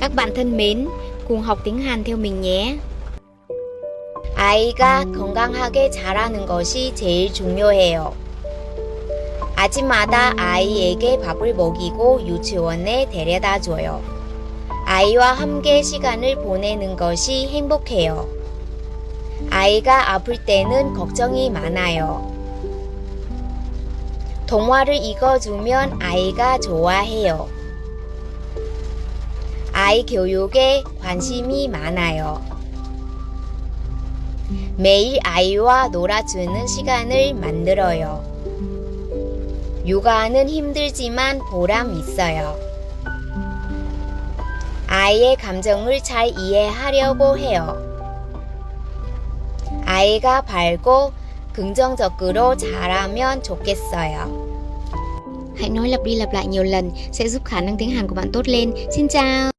Các bạn thân mến, cùng học tiếng Hàn theo mình nhé. 아이가 건강하게 자라는 것이 제일 중요해요. 아침마다 아이에게 밥을 먹이고 유치원에 데려다 줘요. 아이와 함께 시간을 보내는 것이 행복해요. 아이가 아플 때는 걱정이 많아요. 동화를 읽어주면 아이가 좋아해요. 아이 교육에 관심이 많아요. 매일 아이와 놀아주는 시간을 만들어요. 육아는 힘들지만 보람 있어요. 아이의 감정을 잘 이해하려고 해요. 아이가 밝고 긍정적으로 자라면 좋겠어요. Hãy nói lặp đi lặp lại nhiều lần sẽ giúp khả năng tiếng Hàn của bạn tốt lên. Xin chào!